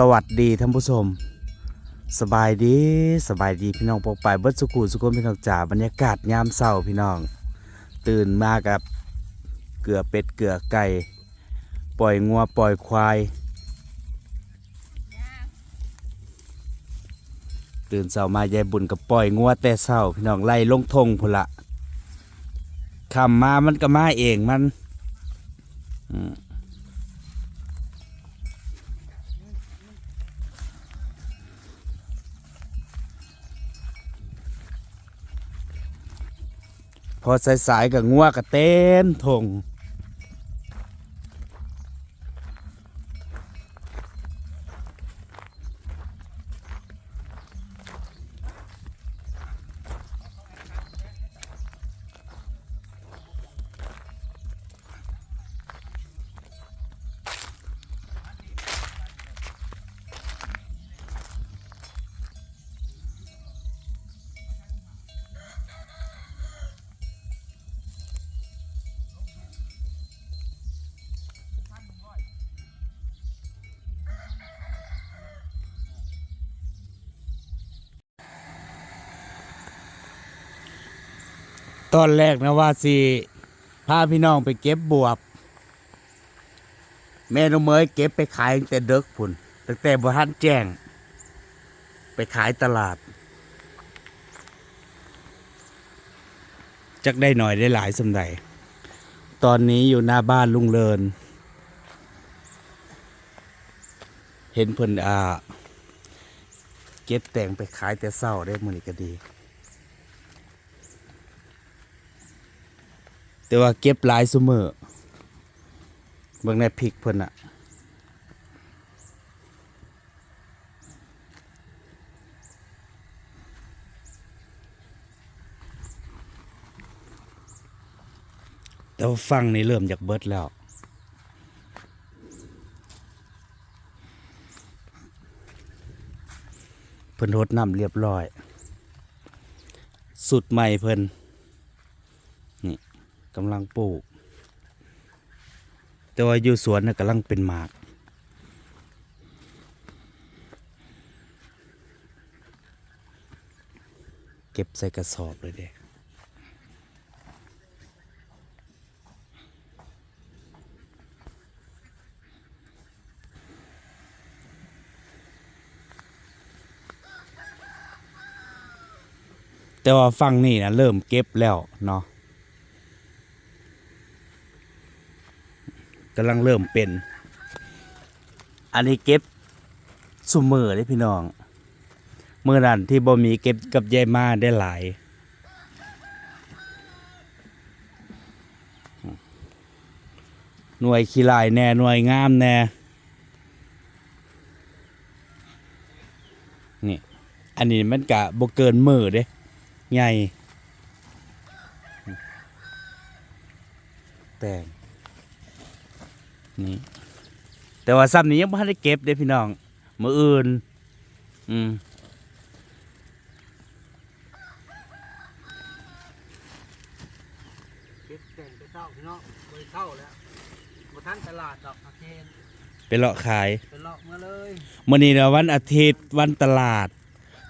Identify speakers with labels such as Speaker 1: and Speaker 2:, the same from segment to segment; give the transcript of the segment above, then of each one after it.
Speaker 1: สวัสดีท่านผู้ชม สบายดีสบายดีพี่น้องปกไปายเบิดสุกูสุกนพี่น้องจ๋าบรรยากาศยามเช้าพี่น้อง ตื่นมากับเกลือเป็ดเกลือไก่ ปล่อยงัวปล่อยควาย ตื่นเช้ามายายบุญกับปล่อยงัวแต่เช้าพี่น้องไล่ลงทงพุละคำมามันก็มาเองมัน อืม พอสายๆกับงัวกับเต้นทง ตอนแรกนะว่าสิพาพี่น้องไปเก็บบวบ แม่น้องเมยเก็บไปขายตั้งแต่เด็กพุ่นตั้งแต่บ่ทันแจ้ง ไปขายตลาด จักได้หน่อยได้หลายสำใดตอนนี้อยู่หน้าบ้านลุงเลิน เห็นเพิ่นอ่า เก็บแต่งไปขายแต่เศร้าได้มือนี้ก็ดี แต่ว่าเก็บหลายซุมือเบิ่งในพริกเพิ่นอะแต่ว่าฟังนี่เริ่มจากเบิดแล้วเพิ่นรดน้ำเรียบร้อย สุดใหม่เพิ่นนี่ กำลังปลูก แต่ว่าอยู่สวนนะกำลังเป็นหมากเก็บใส่กระสอบเลยเด้แต่ว่าฟังนี่นะเริ่มเก็บแล้วเนาะ กำลังเริ่มเป็น อันนี้เก็บสุมือเลยพี่น้องเมื่อนั้นที่บ่มีเก็บกับยายมาได้หลายหน่วยขี้ลายแน่หน่วยงามแน่นี่อันนี้มันกะบ่เกินมือเด้ใหญ่แต่ง นี่แต่ว่าซ้ำนี้ยังไม่ได้เก็บเด้พี่น้องมืออื่น อืม
Speaker 2: เก็บแต่งไปเข้าพี่น้องไปเข้าแล้วบทันตลาดดอกอาเคน
Speaker 1: ไปเลาะขาย
Speaker 2: ไปเลาะมาเลย
Speaker 1: มื่อนี้นะวันอาทิตย์วันตลาด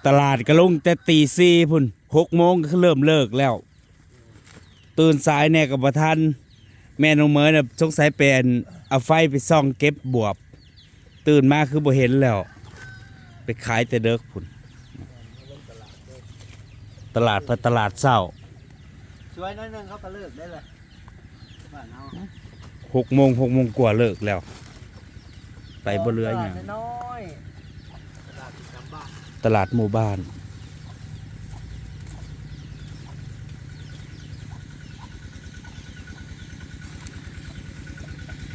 Speaker 1: ตลาดก็ลงแต่ตีสี่พุ่นหกโมงก็เริ่มเลิกแล้ว ตื่นสายแน่กับประทันแม่น้องเมยเนี่ยสงสัยเป็น เอาไฟไปส่องเก็บบวบ ตื่นมาคือบ่เห็นแล้ว ไปขายแต่เด็กพุ่นตลาดเพอตลาดเศร้า
Speaker 2: ช่วยน้อยหนึงเขาก็เลิกได้เลยบ้านเอา
Speaker 1: หกโมงหกโมงกว่าเลิกแล้ว ไปบ่เรืออย่าง
Speaker 2: ตลาดน้อยตลาดประจำบ้าน
Speaker 1: ตลาดหมู่บ้าน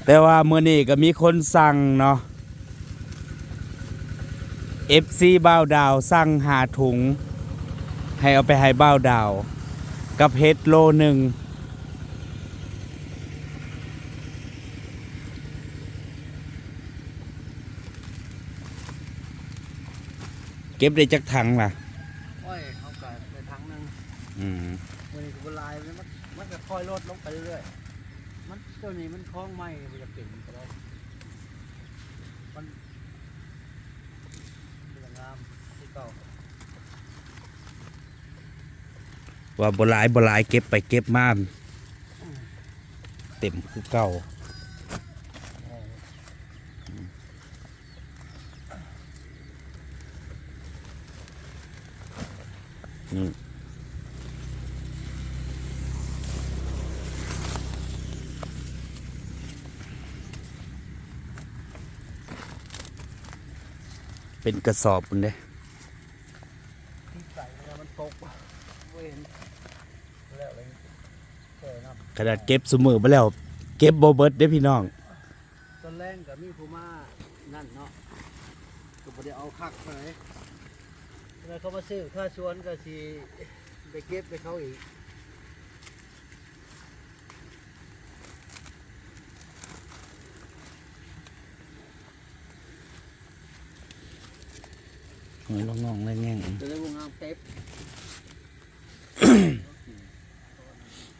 Speaker 1: แต่ว่าเมื่อนี้ก็มีคนสั่งเนาะ FC บ้าวดาวสั่งหาถุง ให้เอาไปให้บ้าวดาว กับเฮ็ดโลหนึ่งเก็บได้จักถังล่ะ
Speaker 2: โอ้ยเขาก็ไปทางหนึง
Speaker 1: อืม
Speaker 2: มันก็ลายมันมันก็ค่อยลดลงไปเรื่อยๆมัน จ้านี้มันคล้องไม่มันจะเปลี่ยนก็ได้มันส
Speaker 1: วยงา
Speaker 2: มที่เก่า
Speaker 1: ว่าบหลายบหลายเก็บไปเก็บมาเต็มคือเก่า เป็นกระสอบเด้
Speaker 2: ที่ใส่เวลามันตกเว้นแล้วอะไรแค่น้
Speaker 1: ขนาดเก็บสมือไปแล้ว เก็บโบเบิร์ดได้พี่น้อง
Speaker 2: ตอนแรกกับมีผู้มานั่นเนาะก็บ่ได้เอาคักไปไหนแล้วเขามาซื้อถ้าชวนก็สิไปเก็บไปเขาอีก
Speaker 1: หอยลองงองเลยแง่ง
Speaker 2: จะได้วงงามเก็บ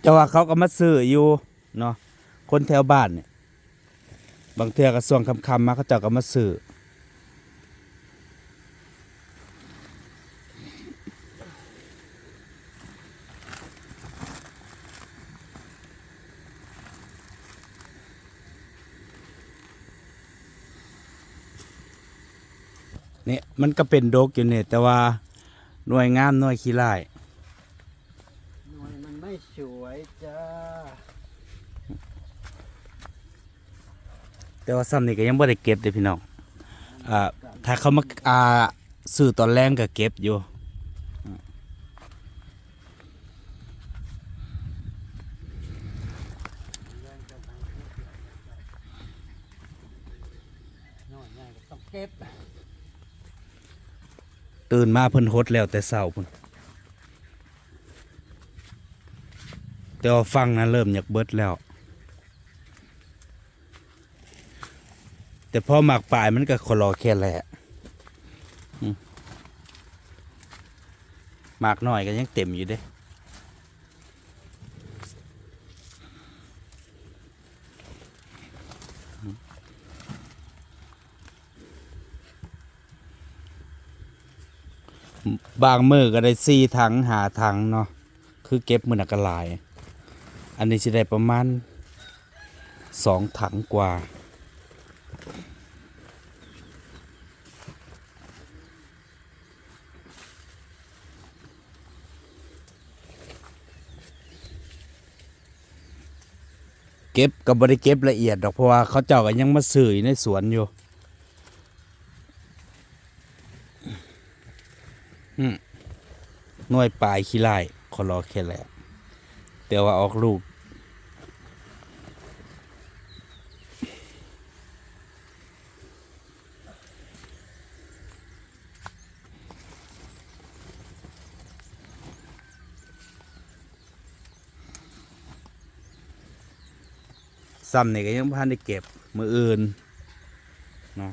Speaker 1: แต่ว่าเขาก็มาซื้ออยู่เนาะคนแถวบ้านเนี่ยบางเทื่อกระทรวงคำคำๆมาเขาเจ้าก็มาซื้อ มันก็เป็นโดกอยู่เนี่ยแต่ว่าหน่วยงามหน่วยขี้ไล่
Speaker 2: หน่วยมันไม่สวยจ้า
Speaker 1: แต่ว่าซ้ำนี่ก็ยังบ่ได้เก็บเด้อพี่น้องอ่าถ้าเขามาอ่าซื้อตอนแรงก็เก็บอยู่
Speaker 2: หน่อยง่ายก็ต้องเก็บ
Speaker 1: ตื่นมาเพิ่นฮดแล้วแต่เศร้าพุ่นแต่ว่าฟังนะเริ่มอยากเบิดแล้ว แต่พอหมักปลายมันก็คอรอแค่แหละหมากหน่อยก็ยังเต็มอยู่เด้ บางมือก็ได้สี่ถังหาถังเนาะคือเก็บมือนักกหลาย อันนี้จะได้ประมาณสองถังกว่าเก็บกับบริเก็บละเอียดดอกเพราะว่าเขาเจ้าก็ยังมาสื่อในสวนอยู่ หน่ วยปลายขี้ไล่ขอรอแค่แหละแต่ว่าออกลูกซ้ำนี่ก็ยังพันได้เก็บมืออื่นเนาะ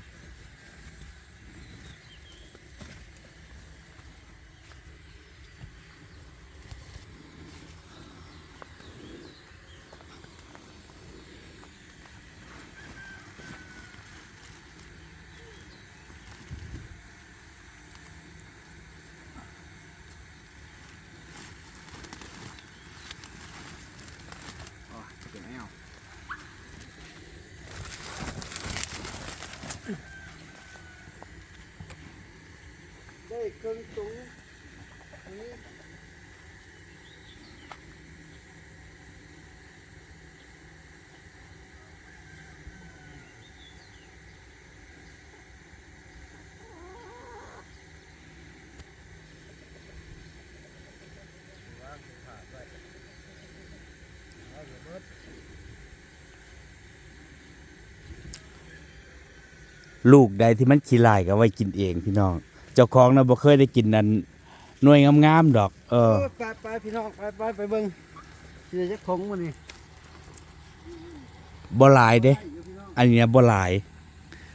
Speaker 2: อ๋อเก็บไม่เอาได้เครื่องตุงนี้
Speaker 1: ลูกใดที่มันขี้ลายก็ไว้กินเองพี่น้อง เจ้าของนะบ่เคยได้กินนั่นหน่วยงามๆดอก เออ
Speaker 2: โอ้ยไปไปพี่น้องไปไปไปเบิ่งเสียจะคงมันนี่
Speaker 1: บ่หลายเด้
Speaker 2: ไปอยู่พี่น้อง
Speaker 1: อันเนี้ยบ่หลาย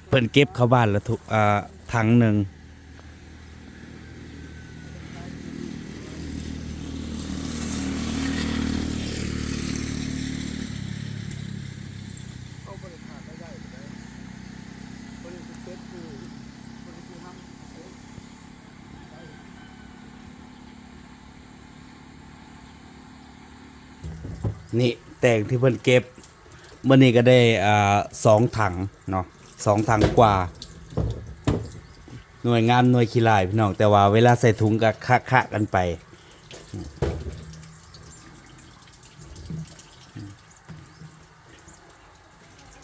Speaker 1: เพิ่นเก็บเข้าบ้านแล้วทุกอ่าถังหนึ่ง
Speaker 2: เอาบริการไม่ได้เลยบริการเป็ดคือบริการทำเอ๊ะไป
Speaker 1: นี่แตงที่เพิ่นเก็บเมื่อนี้ก็ได้อ่าสองถังเนาะสองถังกว่า หน่วยงานหน่วยขี้ลายพี่น้องแต่ว่าเวลาใส่ถุงก็คะคะกันไป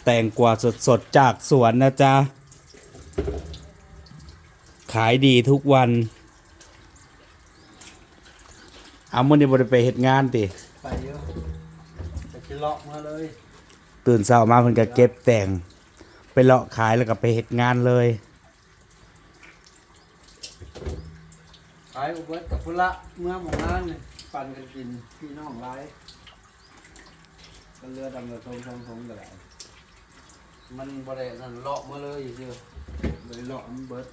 Speaker 1: แตงกว่าสดๆ จากสวนนะจ๊ะ ขายดีทุกวันเอามื่อนี้บริไปเฮ็ดงานติ
Speaker 2: เลาะมาเลย
Speaker 1: ตื่นเช้ามาเพิ่นก็เก็บแต่ง ไปเลาะขายแล้วก็ไปเฮ็ดงานเลย
Speaker 2: ขายอุเบิร์ตกับพุละเมื่อหมองงานนี่ปั่นกันกินพี่น้องร้ายกันเรือดำเรือทงทงทงกันแหละมันบริเวณนั้นเลาะมาเลยอยู่เชื่อเลยเลาะมันเบิร์ต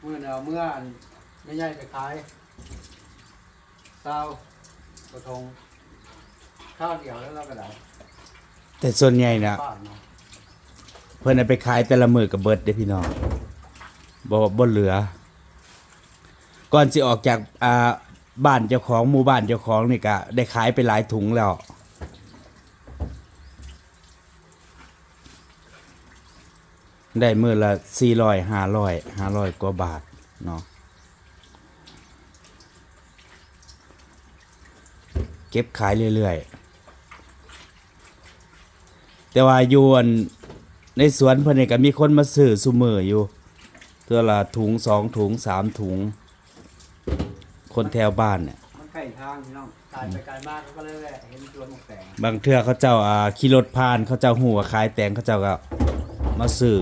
Speaker 2: เมื่อเนาเมื่ออันไม่ใหญ่ไปขาย เศร้ากระทงข้าวเดียวแล้วเราก็ได้
Speaker 1: แต่ส่วนใหญ่น่ะ
Speaker 2: บ้านเนาะ
Speaker 1: เพิ่นเอาไปขายแต่ละมื้อก็เบิดเด้อพี่น้องบ่บ่เหลือ ก่อนสิออกจากอ่าบ้านเจ้าของหมู่บ้านเจ้าของนี่ก็ได้ขายไปหลายถุงแล้ว ได้มื้อละ400 500 500กว่าบาทเนาะ เก็บขายเรื่อยๆ แต่ว่าอยู่อันในสวนเพิ่นนี่ก็มีคนมาซื้อซุมื้ออยู่เทื่อละถุงสองถุงสามถุง คนแถวบ้านเนี่ย
Speaker 2: มันใกล้ทางพี่น้องกายไปไกลมากเขาก็เลยแวะเห็นสวนหมกแตง
Speaker 1: บางเทื่อเขาเจ้าอ่าขี่รถผ่านเขาเจ้าหูว่าขายแตงเขาเจ้าก็มาซื้อ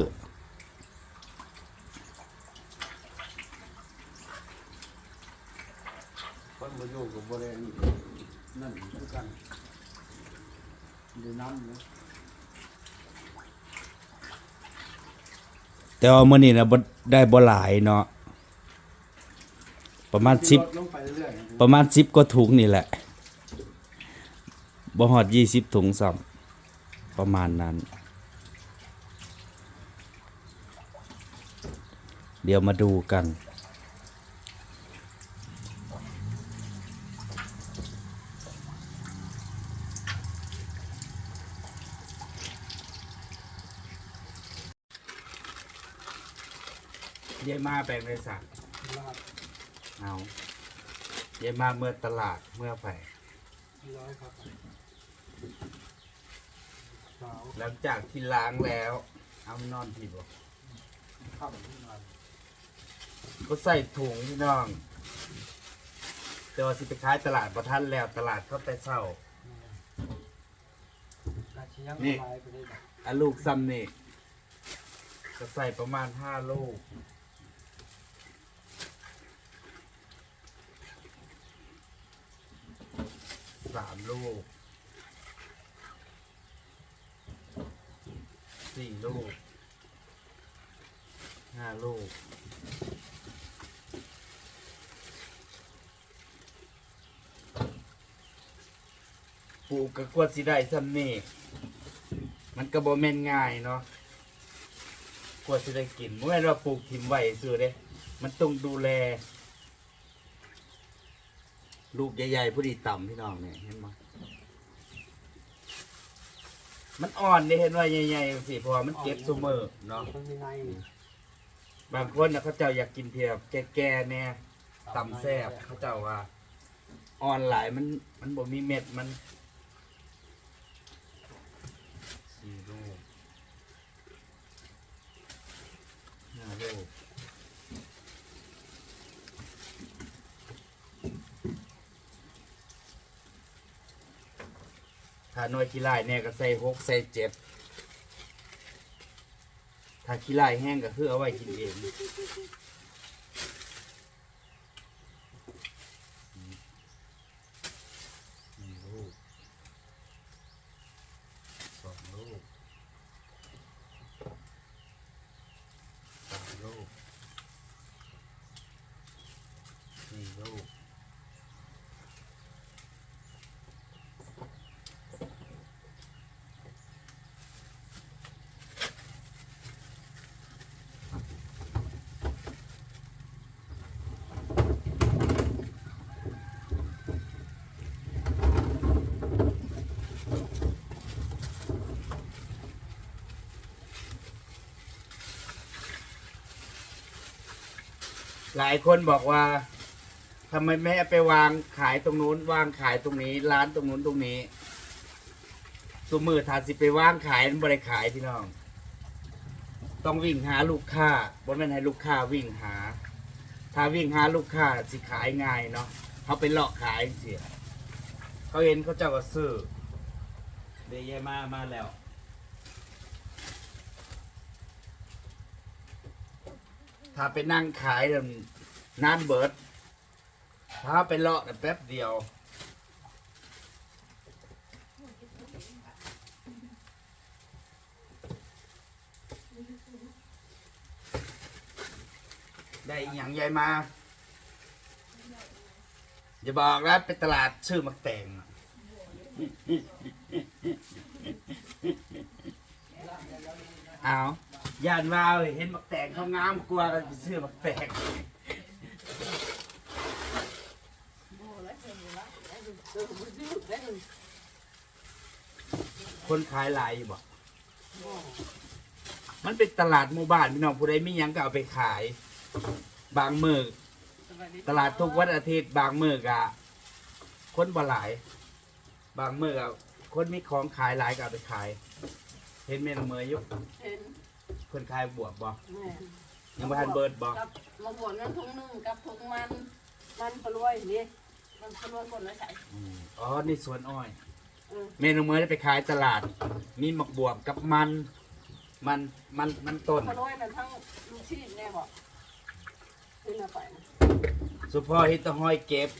Speaker 2: คนมาอยู่กับบริเวณนั่นคือกันดูน้ำเนาะ
Speaker 1: แต่ว่ามื้อนี้นะบ่ได้บ่หลายเนาะประมาณ
Speaker 2: สิ
Speaker 1: บ
Speaker 2: ลงไปเรื่อยๆ
Speaker 1: ประมาณสิบกว่าถุงนี่แหละบ่ฮอดยี่สิบถุงซ้ำประมาณนั้น เดี๋ยวมาดูกัน เยายมาแปลงในสักเอาเยายมาเมื่อตลาดเมื่อไป
Speaker 2: ร้อยครับสาว
Speaker 1: หลังจากที่ล้างแล้ว เอามานอนที่บ่
Speaker 2: ข้าวที่นอน
Speaker 1: ก็ใส่ถุงพี่น้อง แต่ว่าสิไปขายตลาดบ่ทันแล้วตลาดเขาแต่เช้า
Speaker 2: กาเชียง
Speaker 1: นี่
Speaker 2: ลายไปได้แบบ
Speaker 1: อะลูกซ้ำนี่ก็ใส่ประมาณห้าลูก สาม ลูกสี่ลูกห้าลูกปลูกก็ควรสิได้ซ้ำนี่มันก็บ่แม่นง่ายเนาะกว่าสิได้กินเมื่อเราปลูกถิ่มไว้ซื่อเด้ มันต้องดูแล ลูกใหญ่ๆผู้ดีต่ำพี่น้องเนี่ยเห็นไหมมันอ่อนนี่เห็นว่าใหญ่ๆสิเพราะว่ามันเก็บซุมือเนาะ
Speaker 2: มันมีใน
Speaker 1: บางคนนะเขาเจ้าอยากกินเพียบแก่ๆเนี่ยต่ำแซ่บเขาเจ้าว่าอ่อนหลายมัน มันบ่มีเม็ดมันสี่ลูกห้าลูก ถ้าน่วยขี้ไล่เนี่ยก็ใส่หกใส่เจ็ดถ้าขี้ไล่แห้งก็คือเอาไว้กินเองหนึ่งลูกสองลูก หลายคนบอกว่าทำไมไม่เอาไปวางขายตรงนู้น วางขายตรงนี้ ร้านตรงนู้นตรงนี้ตัวมือทาสิไปวางขายมันบริขายพี่น้อง ต้องวิ่งหาลูกค้าบนแม่นให้ลูกค้าวิ่งหา ถ้าวิ่งหาลูกค้าสิขายง่ายเนาะเขาไปเลาะขายเสียเขาเห็นเขาเจ้าก็ซื้อเดี๋ยวยายมามาแล้ว ถ้าไปนั่งขายนั่นนานเบิด ถ้าไปเลาะแป๊บเดียว ได้อหย่างใหญ่มา อย่าบอกนะเป็นตลาดชื่อมักแตงอะเอา ย่านว่าเว้ยเห็นมักแตงเขางามกลัวกันไปซื้อมักแตงคนขายหลายอยู่บ่มันเป็นตลาดหมู่บ้านพี่น้องผู้ใดมีหยังก็เอาไปขาย บางมือตลาดทุกวันอาทิตย์บางมือกะคนบ่หลาย บางมือกะคนมีของขายหลายก็เอาไปขาย เห็นเมนองเมยยุ
Speaker 3: เห็น
Speaker 1: เพิ่นขายบวบบ่
Speaker 3: แม่
Speaker 1: ยังบ่ทันเบิดบ่
Speaker 3: กับมาบวชนั้นทุ่งหนึ่งกับทุ่งมัน มันปลวยนี่มันปลวยคนละใส่
Speaker 1: อืมอ๋อนี่สวนอ้อย
Speaker 3: เออ
Speaker 1: เมนูเมยได้ไปขายตลาด มีหมักบวบกับมัน มันมันมันต้น
Speaker 3: ปลวยนั่นทั้งลูกชีพแน่บอกขึ้นมาไปนะ
Speaker 1: สุพ่อเฮ็ดแตะห้อยเก็บ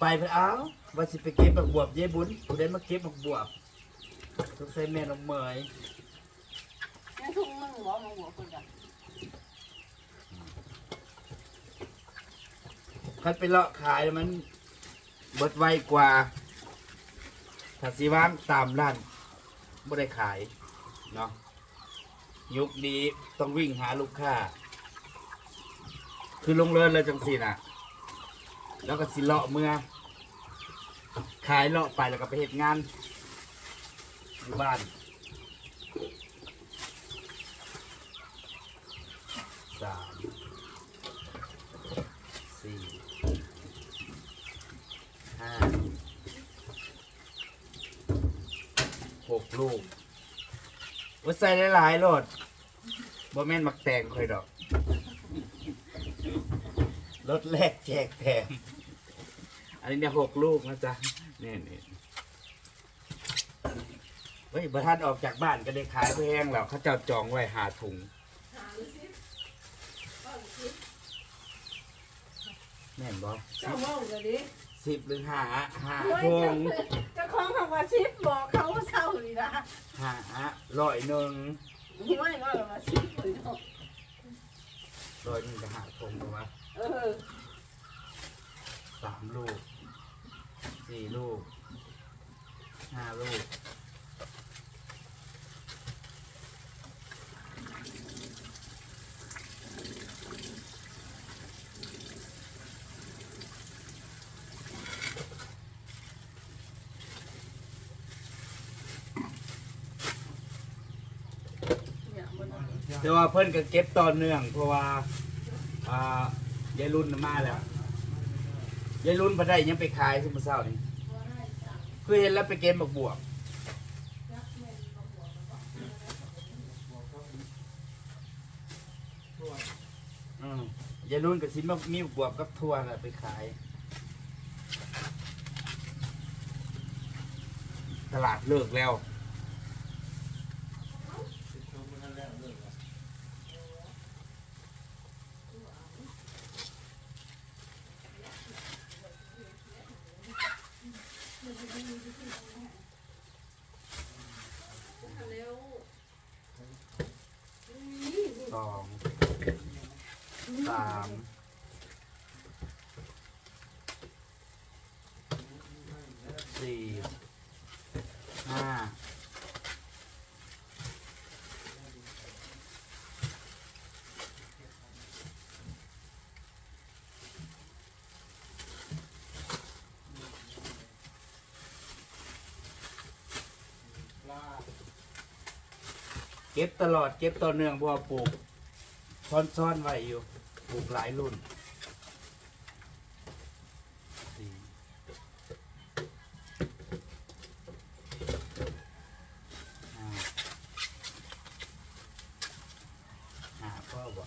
Speaker 1: ไปเพิ่นเอ้าว่าสิไปเก็บหมักบวบยายบุญผู้ใดมาเก็บหมักบวบสงสัยแม่น้องเมย
Speaker 3: ทุ่งหนึ่งบอกมาบวคนกัน
Speaker 1: คันไปเลาะขายมันเบิดไวกว่าถ้าสิว่างตามร้านบ่ได้ขายเนาะยุคนี้ต้องวิ่งหาลูกค้า คือลงเรินเลยจังสิน่ะ แล้วก็สิเลาะเมื่อ ขายเลาะไปแล้วก็ไปเหตุงานอยู่บ้าน สาม สี่ห้าหกลูก ว่ใส่หลายๆโลดบ่แม่นมักแตงค่อยดอกรถแรกแจกแถมอันนี้เนี่ยหกลูกนะจ๊ะนี่นี่เฮ้ยบระทันออกจากบ้านก็ได้ขายแพงแล้วเขาเจ้าจองไว้หาถุงแม่นบ่
Speaker 3: เจ้ามองเลยดิ
Speaker 1: สิบหรือห้าหา
Speaker 3: โอ้ย
Speaker 1: พง
Speaker 3: ของคำว่าชิปบอกเขาว่าเศร้าดีนะ
Speaker 1: หาร้อยหนึ่ง
Speaker 3: นี่ว่าอย่างว่าชิปเลยเนาะ
Speaker 1: ร้อยหนึ่งจะหาพงตัวะ
Speaker 3: เออ
Speaker 1: สามลูกสี่ลูกห้าลูก แต่ว่าเพิ่นก็เก็บต่อเนื่อง เพราะว่าอ่ายายรุ่นมาแล้วยายรุ่นพอได้ยังไปขายที่มื้อเช้านี่คือเห็นแล้วไปเก็บบักบวบอืมยายรุ่นกับสิมมีบักบวบกับทั่วแหละไปขายตลาดเลิกแล้ว ส องสามสี่ห้าเก็บตลอดเก็บต่อเนื่องเพราะว่าปลูก ซ่อนๆไว้อยู่ปลูกหลายรุ่นสี่ห้าห้าพ่อบ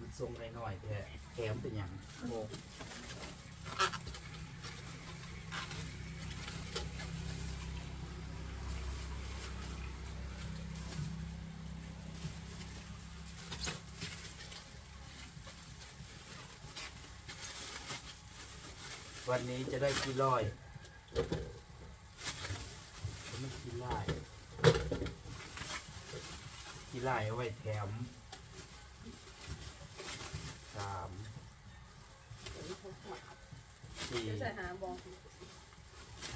Speaker 1: มันทรงไรหน่อยๆแค่แถมเป็นอย่างโอ้ วันนี้จะได้กี่ร้อยไม่กี่ไล่กี่ไล่เอาไว้แถมสามสี่
Speaker 3: ใส่หาบอก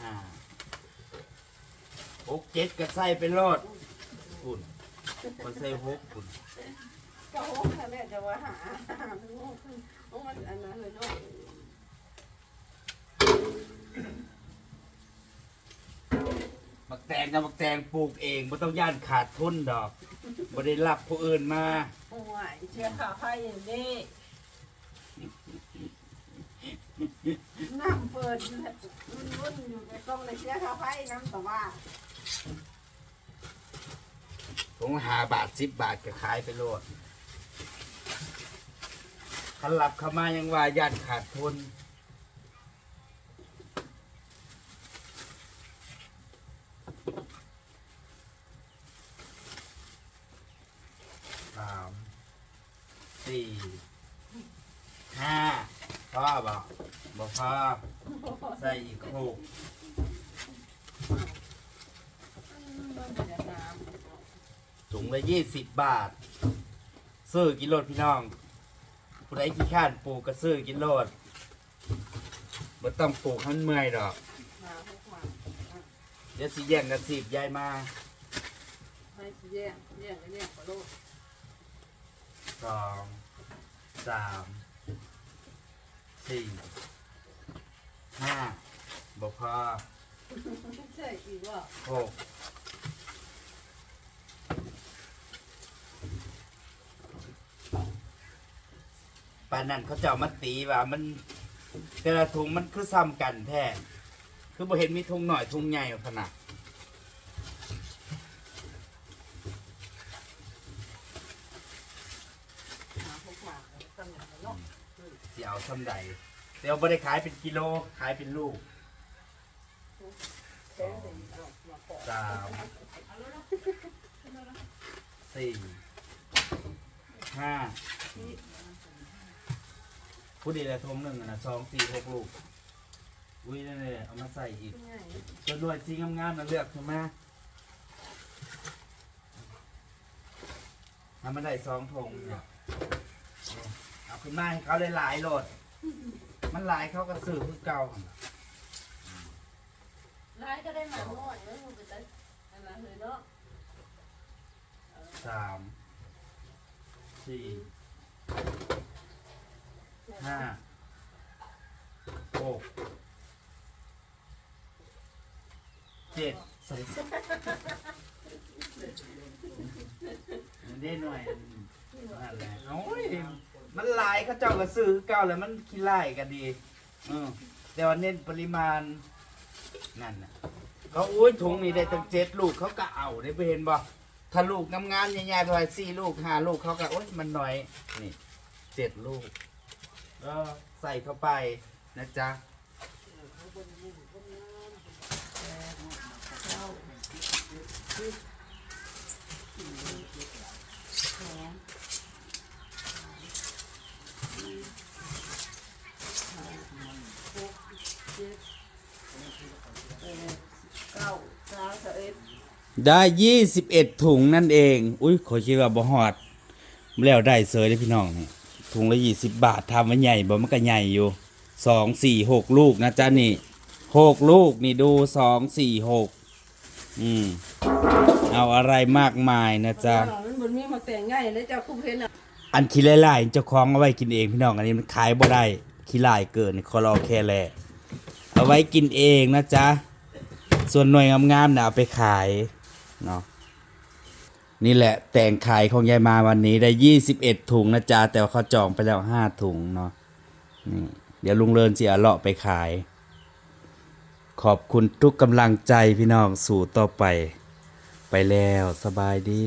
Speaker 1: ห้าหกเจ็ดก็ใส่ไปรอดคุณคนใส่หกคุณ
Speaker 3: ก็โอ้ค่ะแม่จะว่าหาหามันอันนั้นเลยเนาะ
Speaker 1: มักแตงกับมักแตงปลูกเองไม่ต้องย่านขาดทุนดอกไม่ได้รับผู้อื่นมา
Speaker 3: โอ้ยเชื่อข่าวไพ่อย่างนี้น้ำเปิดรุ่นๆอยู่ในกล้องเลยเชื่อข่าวไพ่น้ำแต่ว่า
Speaker 1: ผมหาบาทสิบบาทก็ขายไปโลดคันหลับเข้ามายังว่าย่านขาดทุนสามสี่ห้าพ่อบอกบอกพ่อใส่อีกหก
Speaker 3: มันเป็นน้
Speaker 1: ถุง ละยี่สิบบาท ซื้อกิโลพี่น้องผู้ใดขี้ข้านปลูกก็ซื้อกิโลดบ่ต้องปลูกให้มันเมื่อยดอกำ
Speaker 3: มาพวกมา
Speaker 1: เดี๋ยวสิแย่งกันสิบยายมา
Speaker 3: ให้สิแย่งแย่งกันแย่งกระโดด
Speaker 1: สองสามสี่ห้าบอกพอ
Speaker 3: ใช่อีกว่า
Speaker 1: หก ปานนั้นเขาเจ้ามาตีว่ามัน แต่ละถุงมันคือซ้ำกันแท้คือบ่เห็นมีถุงหน่อยถุงใหญ่ขนาด
Speaker 3: เสิ
Speaker 1: เอาซ้ำใดเดี๋ยวบ่ได้ขายเป็นกิโลขายเป็นลูก
Speaker 3: แจ้ง
Speaker 1: สามสี่ห้า ผู้ดีละทงหนึ่งอะนะสองสี่หกลูก อุ้ยนั่นเลยเอามาใส่อีก
Speaker 3: ง่าย
Speaker 1: ตัวด้วยสีงามๆนะเลือกขึ้นมาทำมาได้สองทงเนี่ยเอาขึ้นมาให้เขาได้หลายๆโหลด มันหลายเขาก็ซื้อคือเก่า
Speaker 3: ร้ายก็ได้มาหน่อยแล้วมันไปได้อันนั้นเลยเนาะ
Speaker 1: สามสี่ ห้าหกเจ็ดใส่มันได้หน่อยนั่นแหละโอ้ยมันหลายเขาเจ้าก็ซื้อเก่าแล้วมันขี้ไล่กันดีเออแต่ว่าเน้นปริมาณนั่นน่ะเขาอุ้ยถุงนี้ได้ตั้งเจ็ดลูกเขาก็เอาได้ไปเห็นบ่ถ้าลูกงามๆใหญ่ๆไปสี่ลูกห้าลูกเขาก็โอ๊ยมันน้อยนี่เจ็ดลูก ก็ใส่เข้าไปนะจ๊ะได้ยี่สิบเอ็ดถุงนั่นเอง อุ้ยขอคิดว่าบ่ฮอดแล้วได้เสยเลยพี่น้องนี่ ถุงละยี่สิบบาททำไว้ใหญ่บ่มันก็ใหญ่อยู่สองสี่หกลูกนะจ๊ะนี่หกลูกนี่ดูสองสี่หกอืมเอาอะไรมากมายนะจ๊ะ
Speaker 3: มันบนมีมาแต่งง่ายแล้วเจ้าคุ้มเพนอะ
Speaker 1: อันขี้ไล่ๆเจ้าของเอาไว้กินเองพี่น้องอันนี้มันขายบ่ได้ขี้ไล่เกินคอรอแค่แลเอาไว้กินเองนะจ๊ะส่วนหน่วยงามๆน่ะเอาไปขายเนาะ นี่แหละแต่งขายของยายมาวันนี้ได้ยี่สิบเอ็ดถุงนะจ๊ะแต่ว่าเขาจองไปแล้วห้าถุงเนาะนี่เดี๋ยวลุงเลินจะเอาเลาะไปขาย ขอบคุณทุกกำลังใจพี่น้องสู่ต่อไป ไปแล้วสบายดี